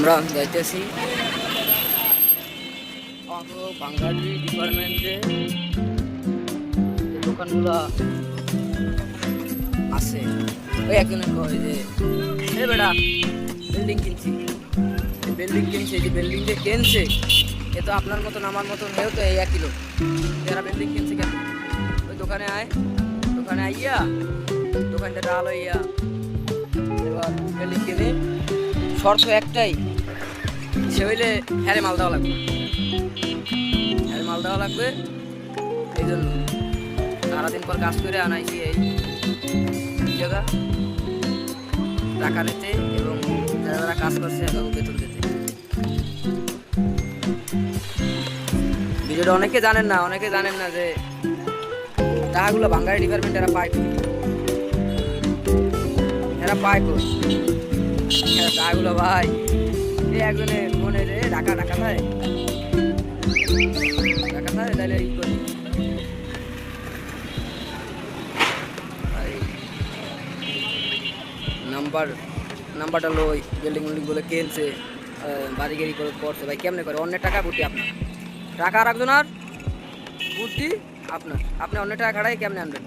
আমরা যাইতেছি। ডিপার্টমেন্টে। ওই যে বিল্ডিং কিনছি। বিল্ডিং কিনছে যে কিনছে আপনার মতন, আমার মতন হেও তো এই একই লোক। যারা বিল্ডিং কিনছে কেন? ওই দোকানে আয়, দোকানে আইয়া, দোকানটা ডাল হইয়া, এবার বিল্ডিং কিনে, শর্ত একটাই সে হইলে হ্যারে মাল দেওয়া লাগবে। হ্যারে মাল দেওয়া লাগবে, এই জন্য। সারাদিন পর কাজ করে আনাইছি এই জায়গা, টাকা নিতে এবং যারা যারা কাজ করছে তাদের বেতন দিতে। ভিডিওটা অনেকে জানেন না, অনেকে জানেন না যে টাকাগুলো বাঙালি ডিপার্টমেন্ট এরা পায়? এরা পায় টাকাগুলো ভাই। একজনে মনে রে টাকা টাকা থাকে টাকা থাকে তাহলে ই করি। নাম্বার, নাম্বারটা লই বিল্ডিং বিল্ডিং বলে কিনছে বাড়ি গাড়ি করে করছে। ভাই, কেমনে করে? অন্যের টাকা বুদ্ধি আপনার। টাকা আর একজনের বুদ্ধি আপনার। আপনি অন্য টাকা খাড়াই কেমনে আনবেন?